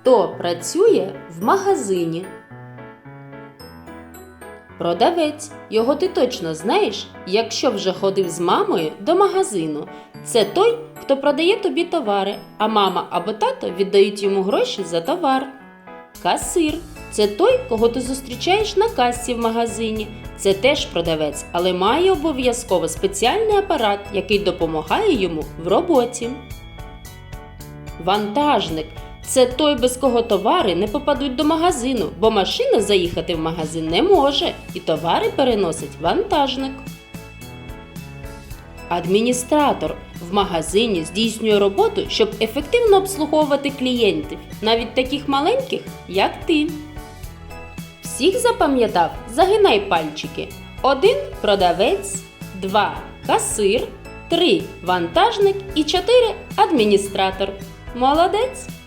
Хто працює в магазині? Продавець. Його ти точно знаєш, якщо вже ходив з мамою до магазину. Це той, хто продає тобі товари, а мама або тато віддають йому гроші за товар. Касир це той, кого ти зустрічаєш на касі в магазині. Це теж продавець, але має обов'язково спеціальний апарат, який допомагає йому в роботі. Вантажник це той, без кого товари не попадуть до магазину, бо машина заїхати в магазин не може, і товари переносить вантажник. Адміністратор в магазині здійснює роботу, щоб ефективно обслуговувати клієнтів, навіть таких маленьких, як ти. Всіх запам'ятав? Загинай пальчики. 1 продавець, 2 касир, 3 вантажник і 4 адміністратор. Молодець!